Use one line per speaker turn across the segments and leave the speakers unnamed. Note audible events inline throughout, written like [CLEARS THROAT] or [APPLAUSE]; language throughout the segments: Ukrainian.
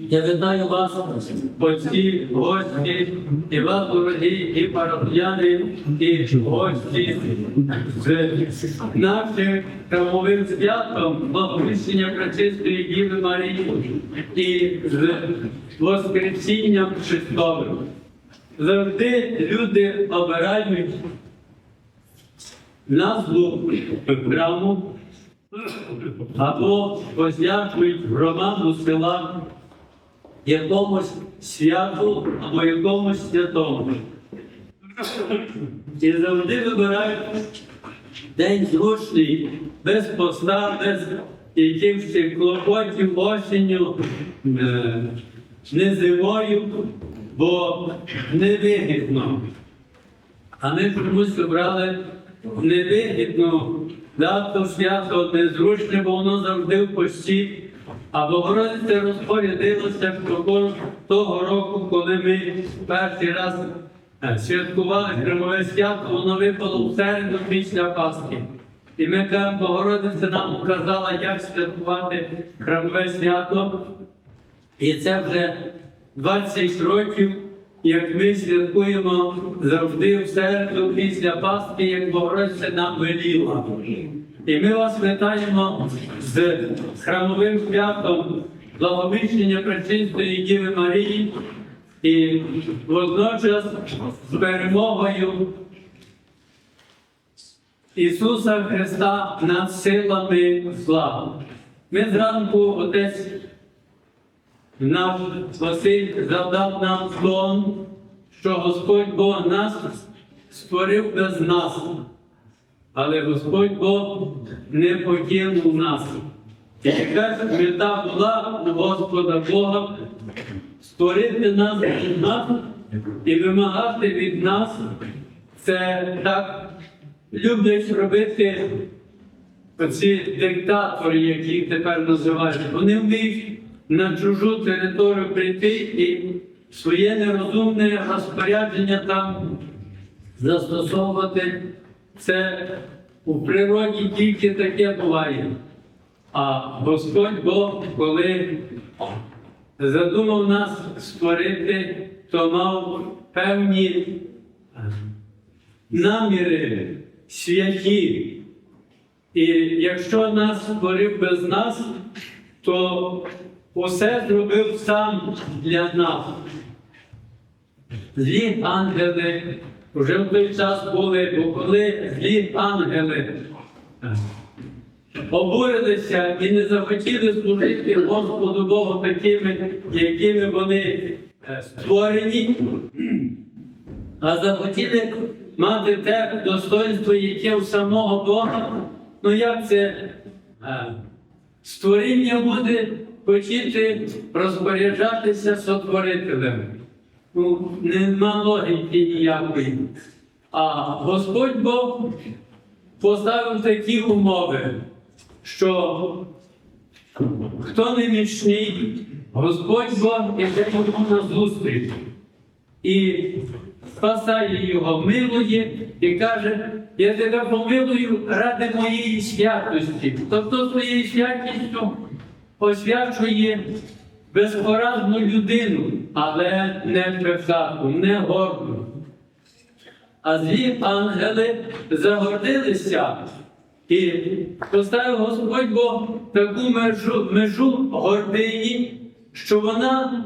Я вітаю вас,
Отці, гості, і вас, дорогі, і парафіяни, і гості з нашим храмовим святом благовіщення Пречистої Діви Марії і з Воскресінням Христовим. Завжди люди обирають назву храму або посвячують громаду села якомусь святу або якомусь святому. І завжди вибирають день зручний, без поста, без якихось клопотів осінню, е, не зимою, бо невигідно. А ми чомусь обрали невигідну дату свято незручне, бо воно завжди в пості. А Богородиця розпорядилася, кожного того року, коли ми перший раз е, святкували Хримове свято, воно випало в середу після Пасхи. І ми кажемо, Богородиця нам показала, як святкувати Храмове свято. І це вже 20 років, як ми святкуємо завжди в середу після Пасхи, як Богородиця нам веліла. І ми вас вітаємо з храмовим святом благовіщення Пречистої Діви Марії і водночас з перемогою Ісуса Христа над силами зла. Ми зранку отець наш Василь завдав нам сон, що Господь Бог нас створив без нас. Але Господь Бог не покинув нас. І якась мета була Господа Бога створити нас від нас і вимагати від нас. Це так люблять робити оці диктатори, які тепер називають. Вони вміють на чужу територію прийти і своє нерозумне розпорядження там застосовувати. Це у природі тільки таке буває. А Господь Бог, коли задумав нас створити, то мав певні наміри святі. І якщо нас створив без нас, то усе зробив сам для нас. Злі ангели вже в той час були, бо коли злі ангели. Обурилися і не захотіли служити Господу Богу такими, якими вони е, створені, а захотіли мати те достоинство, яке у самого Бога, ну як це е, створіння буде хотіти розпоряджатися сотворителем. Ну, нема логіки ніякої. А Господь Бог поставив такі умови, що хто не мічний, Господь Бог іде йому на зустріч і спасає його, милує і каже, я тебе помилую ради моєї святості. Тобто своєю святістю освячує безпорадну людину, але не пехату, не горду. А злі ангели загордилися і поставив Господь Бог таку межу, межу гордині, що вона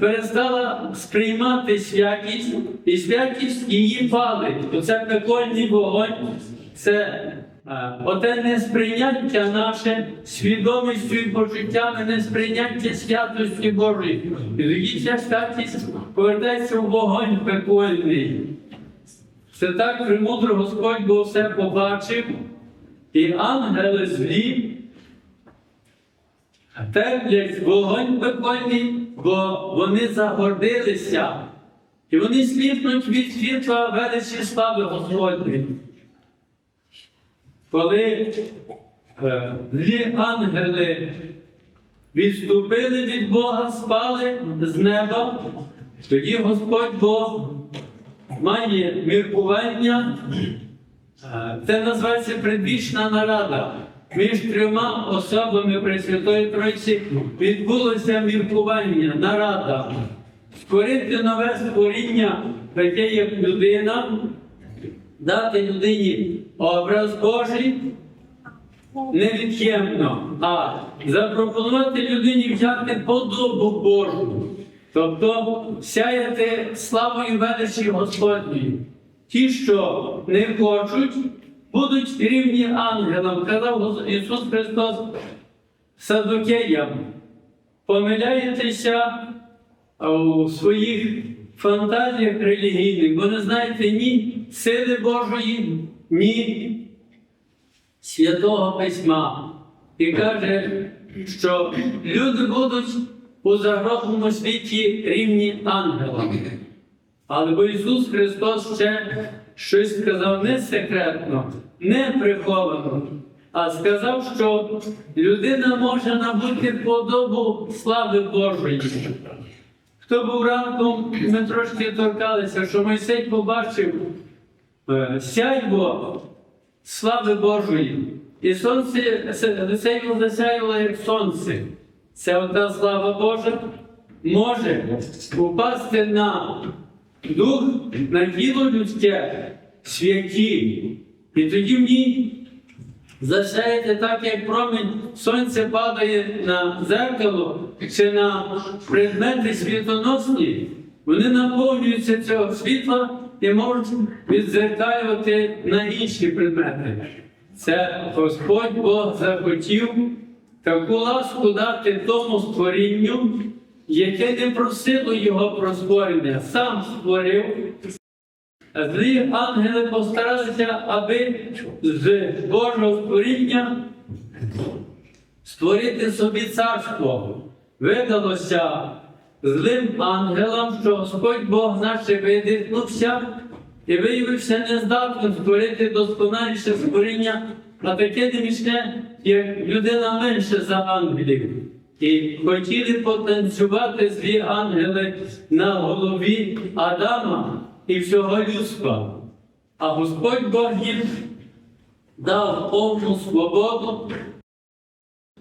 перестала сприймати святість, і святість її палить. Оце пекольний вогонь, це оте несприйняття наше свідомістю і почуттями, несприйняття святості Божої. І ця святість повертається в вогонь пекольний. Це так премудро Господь Бог все побачив, і ангели злі терплять вогонь пекольний, бо вони загордилися. І вони сліпнуть від світла величі слави Господні. Коли е, злі ангели відступили від Бога, спали з неба, Тоді Господь Бог має міркування, е, це називається предвічна нарада. Між трьома особами Пресвятої Тройці відбулося міркування, нарада, створити нове створіння, таке як людина, дати людині образ Божий невід'ємно, а запропонувати людині взяти подобу Божу, тобто сяяти славою величі Господньої. Ті, що не хочуть, будуть рівні ангелам, казав Ісус Христос садокеям. Помиляєтеся у своїх фантазіях релігійних, бо не знаєте ні сили Божої, ні Святого Письма. І каже, що люди будуть у загробному світі рівні ангелам. Але бо Ісус Христос ще щось сказав не секретно, не приховано, а сказав, що людина може набути подобу слави Божої. Хто був ранком, ми трошки торкалися, що Мойсей побачив е, сяйво слави Божої. І сонце сяйво засяяло, як сонце. Це ота слава Божа може упасти на дух, на тіло людське, святі. І тоді в ній засяєте так, як промінь сонця падає на зеркало чи на предмети світоносні. Вони наповнюються цього світла і можуть відзеркалювати на інші предмети. Це Господь Бог захотів таку ласку дати тому створінню, яке не просило його про створення, сам створив. Злі ангели постаралися, аби з Божого створіння створити собі царство. Видалося злим ангелам, що Господь Бог наше видихнувся і виявився нездатним створити досконаліше створіння, а таке немічне, як людина менше за ангелів. І хотіли потанцювати злі ангели на голові Адама і всього людства. А Господь Бог їм дав повну свободу,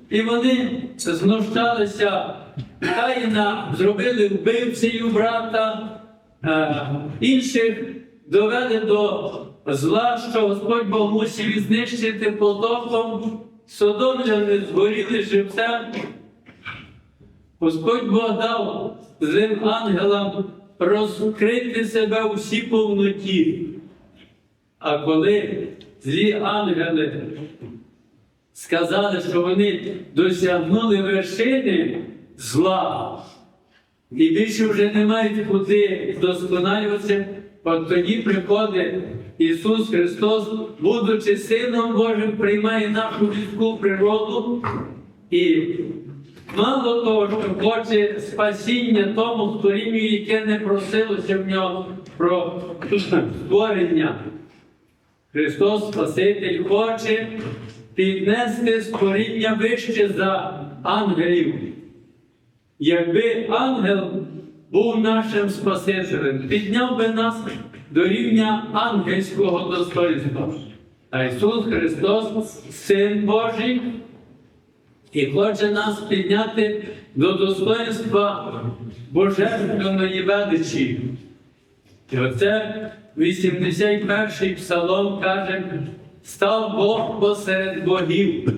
і вони знущалися, Каїна зробили вбивцею брата, е, інших довели до зла, що Господь Бог мусив знищити потопом, содомляни згоріли живцем. Господь Бог дав злим ангелам розкрити себе у всій повноті. А коли злі ангели сказали, що вони досягнули вершини зла, і більше вже не мають куди вдосконалюватися, от тоді приходить Ісус Христос, будучи Сином Божим, приймає нашу людську природу і мало того, що хоче спасіння тому створінню, яке не просилося в нього про створення. Христос Спаситель хоче піднести створіння вище за ангелів. Якби ангел був нашим Спасителем, підняв би нас до рівня ангельського достоинства. А Ісус Христос, Син Божий, і хоче нас підняти до достоинства Божественної величі. І оце 81-й псалом каже, став Бог посеред богів.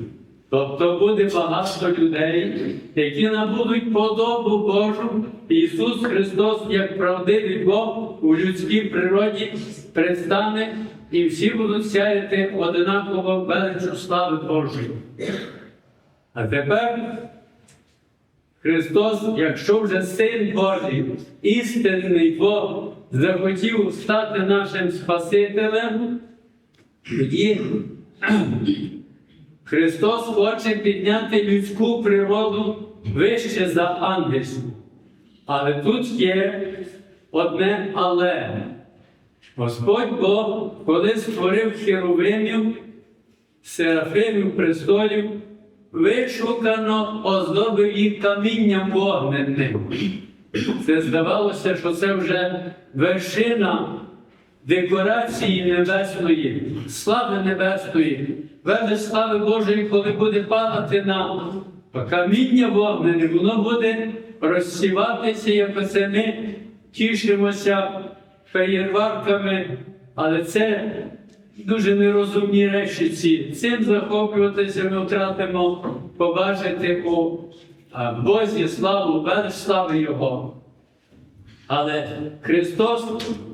Тобто буде багато людей, які набудуть подобу Божу. Ісус Христос, як правдивий Бог у людській природі, предстане, і всі будуть сяяти одинаково величу слави Божої. А тепер Христос, якщо вже Син Божий, істинний Бог, захотів стати нашим Спасителем, тоді Христос хоче підняти людську природу вище за ангельську. Але тут є одне але. Господь Бог, коли створив херовимів, серафимів, престолів, вишукано оздобив їх камінням вогненним. Це здавалося, що це вже вершина декорації небесної, слави небесної, велич слави Божої, коли буде падати на каміння вогнене, воно буде розсіватися, як оце ми тішимося феєрварками, але це дуже нерозумні речі ці. Цим захоплюватися ми втратимо побачити у Бозі славу, велич слави Його. Але Христос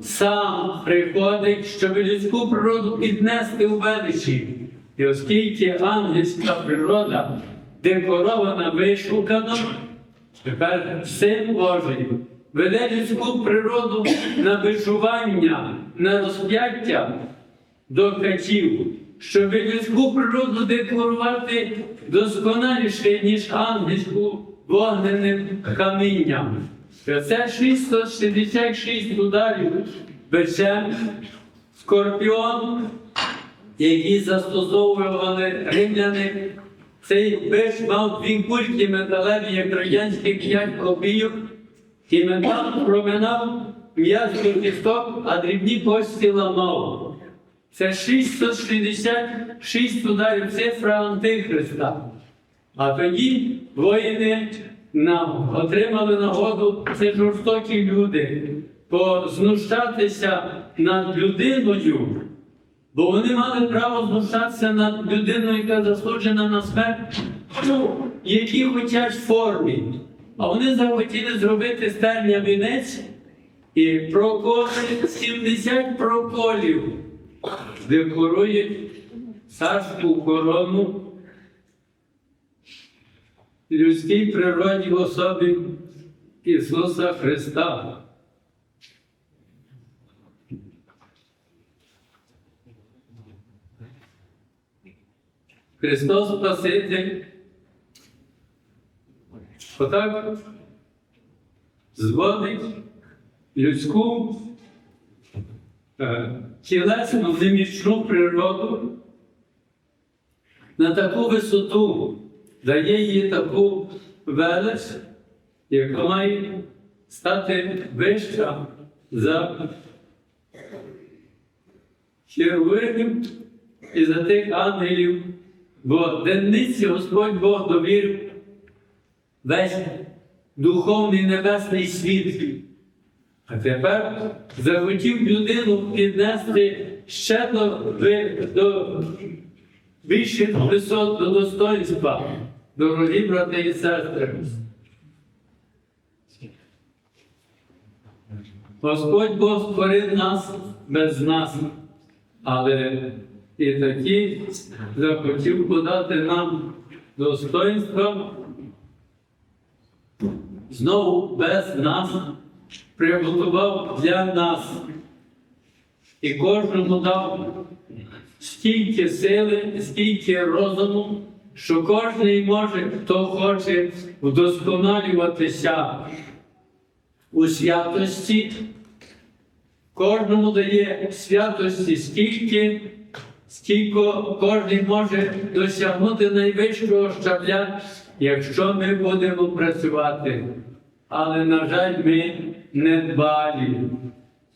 сам приходить, щоб людську природу піднести у величі. І оскільки ангельська природа декорована, вишукана, тепер Син Божий веде людську природу на вижування, на розп'яття до катів, щоб людську природу декорувати досконаліше, ніж ангельську вогненим камінням. Це 666 ударів бичем, скорпіон, які застосовували римляни. Цей биш мав дві кульки металеві, як радянських 5 копійок, і метал проминав м'язко кісток, а дрібні кості ламав. Це 666 ударів цифра Антихриста. А тоді воїни нам отримали нагоду, це жорстокі люди, познущатися над людиною, бо вони мали право знущатися над людиною, яка засуджена на смерть, у якій хочуть формі. А вони захотіли зробити стерня вінець і проколи 70 проколів, декорують царську корону людській природі особі Ісуса Христа. Христос Спаситель отак зводить людську тілесну немічну природу. На таку висоту, дає їй таку велич, яка має стати вища за херовимів і за тих ангелів, бо денниці Господь Бог довірив весь духовний небесний світ. А тепер захотів людину піднести ще до, до більших висот, до достоинства, дорогі брати і сестри. Господь Бог створив нас без нас, але і такі захотів подати нам достоинство знову без нас приготував для нас і кожному дав стільки сили, стільки розуму, що кожен може, хто хоче вдосконалюватися у святості, кожному дає святості стільки, скільки кожен може досягнути найвищого щабля, якщо ми будемо працювати. Але, на жаль, ми не дбалі.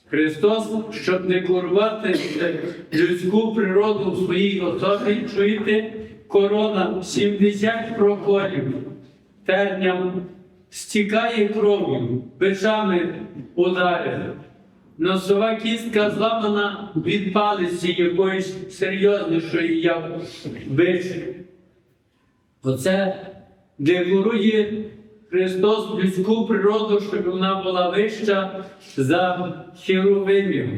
Христос, щоб не курвати людську природу в своїй особі, чуєте, корона 70 проколів, терням стікає кров'ю, бичами ударив. Носова кістка зламана від палиці якоїсь серйознішої, як бич. Оце декорує Христос людську природу, щоб вона була вища за херовимів.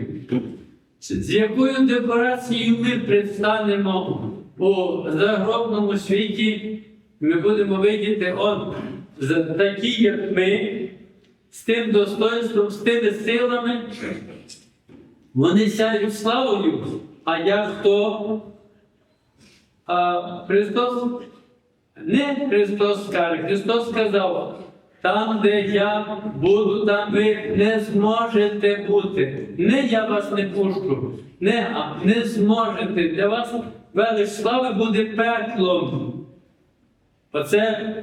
З якою декорацією ми предстанемо у загробному світі, ми будемо видіти за- такі, як ми, з тим достоинством, з тими силами, вони сяють славою, а я хто? А Христос не Христос каже, Христос сказав, там, де я буду, там ви не зможете бути. Не я вас не пущу, не, а не зможете. Для вас велич слави буде пеклом. Оце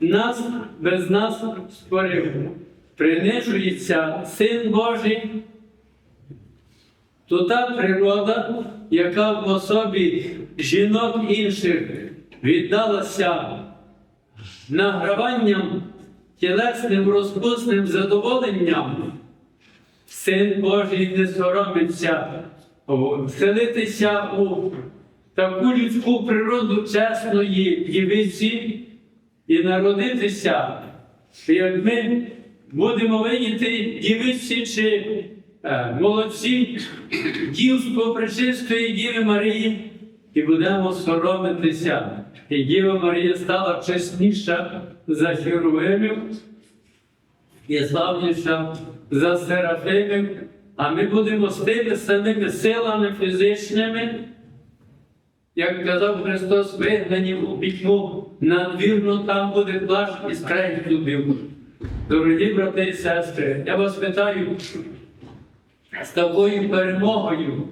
нас без нас створив. принижується Син Божий, то та природа, яка в особі жінок інших віддалася награванням тілесним розпусним задоволенням, Син Божий не соромиться вселитися у таку людську природу чесної дівиці і народитися, як ми будемо видіти дівиці чи е, молодці дівство пречистої Діви Марії, і будемо соромитися. І Діва Марія стала чесніша за херовимів і славніша за серафимів, а ми будемо з тими самими силами фізичними, як казав Христос, вигнані у пітьму, надвірно там буде плащ і скрень любив. Дорогі брати і сестри, я вас питаю, з такою перемогою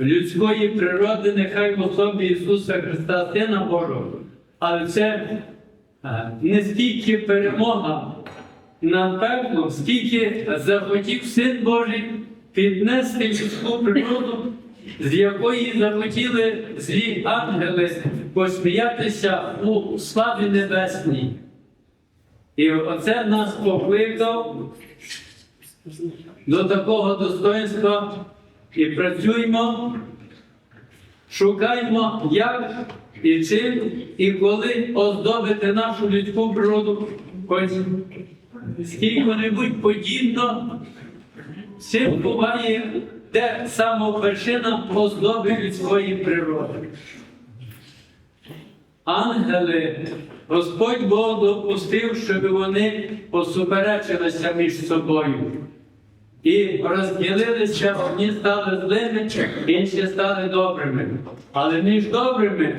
людської природи, нехай в особі Ісуса Христа, Сина Божого, але це е, не стільки перемога над пеклом, скільки захотів Син Божий піднести людську природу, з якої захотіли злі ангели посміятися у славі небесній. І оце нас покликав до такого достоинства і працюємо, шукаємо, як і чим, і коли оздобити нашу людську природу, хоч скільки-небудь подібно, чим буває, де самовершина оздоби людської природи. Ангели, Господь Бог допустив, щоб вони посуперечилися між собою. І розділилися, одні стали злими, інші стали добрими. Але між добрими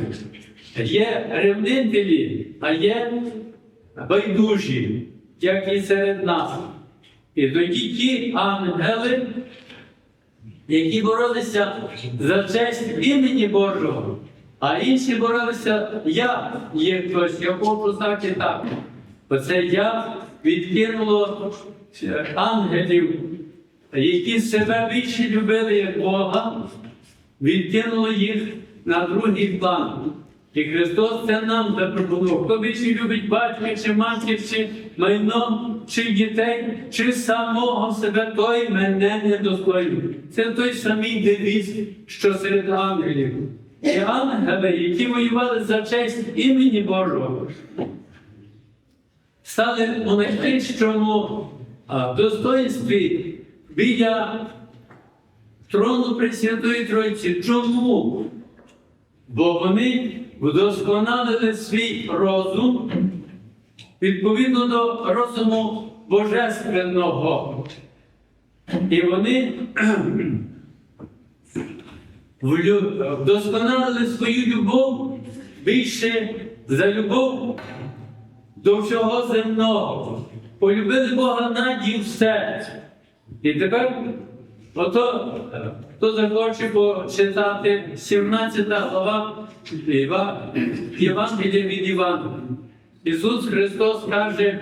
є ревнителі, а є байдужі, як і серед нас. І тоді ті ангели, які боролися за честь імені Божого, а інші боролися, я є хтось, я хочу знати так. Оце я відкинуло е, ангелів, які себе більше любили, як Бога, відкинуло їх на другий план. І Христос це нам запропонував. Хто більше любить батька, чи матір, чи майно, чи дітей, чи самого себе, той мене не достоїть. Це той самий девіз, що серед ангелів. І ангели, які воювали за честь імені Божого, стали у найвищому а, достоинстві біля трону Пресвятої Тройці. Чому? Бо вони вдосконалили свій розум відповідно до розуму Божественного. І вони [CLEARS THROAT] вдосконалили свою любов більше за любов до всього земного. Полюбили Бога наді все. І тепер, ото, хто захоче почитати 17 глава Євангелія від Івана. Ісус Христос каже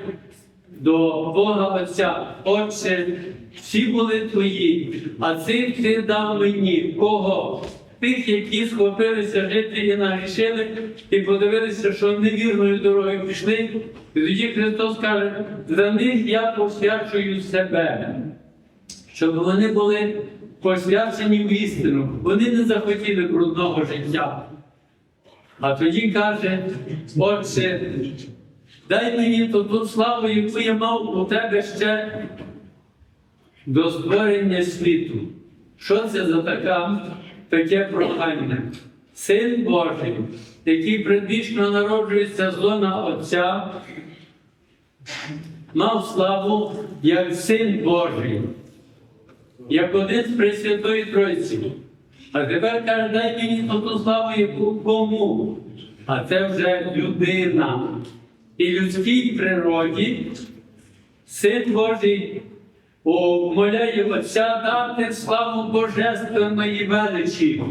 до Бога Отця, Отче, всі були твої, а цих ти дав мені. Кого? Тих, які схопилися жити і нагрішили, і подивилися, що невірною дорогою пішли. І тоді Христос каже, за них я посвячую себе, щоб вони були посвячені в істину. Вони не захотіли брудного життя. А тоді каже, Отче, дай мені ту, ту славу, яку я мав у тебе ще до створення світу. Що це за така, таке прохання? Син Божий, який предвічно народжується з лона Отця, мав славу як син Божий, як один з Пресвятої Тройці. А тепер каже, дай мені ту славу, яку кому. А це вже людина. І людській природі Син Божий умоляє Отця дати славу Божественної величі.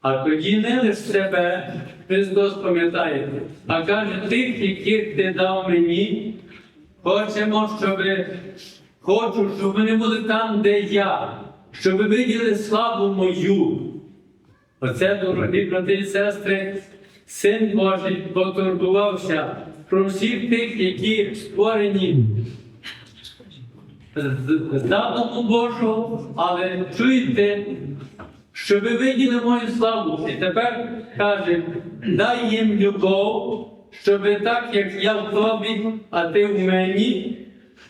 А тоді не лише себе, Христос пам'ятає, а каже тих, яких ти дав мені, хочемо, щоб хочу, щоб вони були там, де я, щоб ви виділи славу мою. Оце, дорогі брати і сестри, Син Божий потурбувався про всіх тих, які створені задуму Божого, але чуєте, що ви виділи мою славу. І тепер каже, дай їм любов, щоб так, як я в тобі, а ти в мені,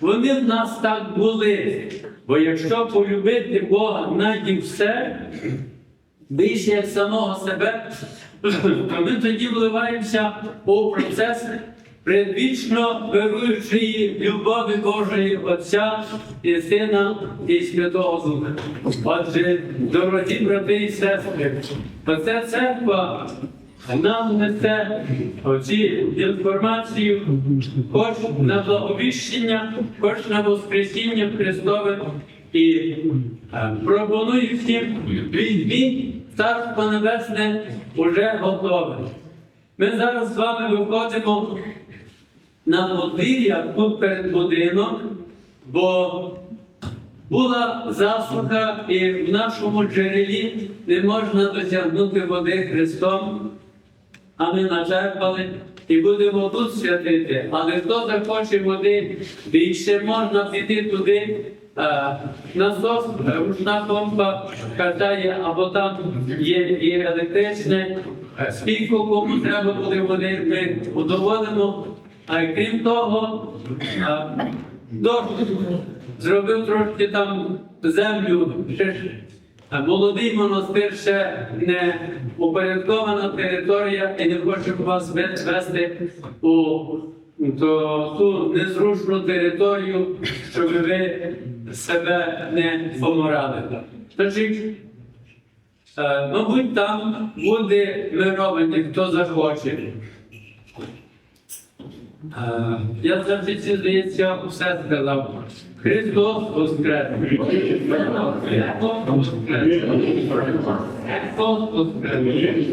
вони в нас так були. Бо якщо полюбити Бога над все, більше як самого себе, то ми тоді вливаємося у процес предвічно вируючої любові Божої Отця і Сина і Святого Духа. Отже, дорогі брати і сестри, оця церква нам несе оці інформацію, хоч на благовіщення, хоч на Воскресіння Христове. І е, пропоную всім візьміть Царство Небесне уже готове. Ми зараз з вами виходимо на подвір'я тут перед будинок, бо була засуха, і в нашому джерелі не можна досягнути води Христом, а ми начерпали і будемо тут святити. Але хто захоче води більше, можна піти туди. е, Насос, е, ручна помпа катає, або там є і електричне. Скільки кому треба буде води, ми удоволимо. А крім того, е, дощ зробив трошки там землю. Молодий монастир ще не упорядкована територія і не хочемо вас вести у то, ту незручну територію, щоб ви себе не поморали. Значить, е, мабуть, там буде мировання, хто захоче. Е, Я завжди здається, усе сказав. Христос воскрес! Христос воскрес! Христос воскрес!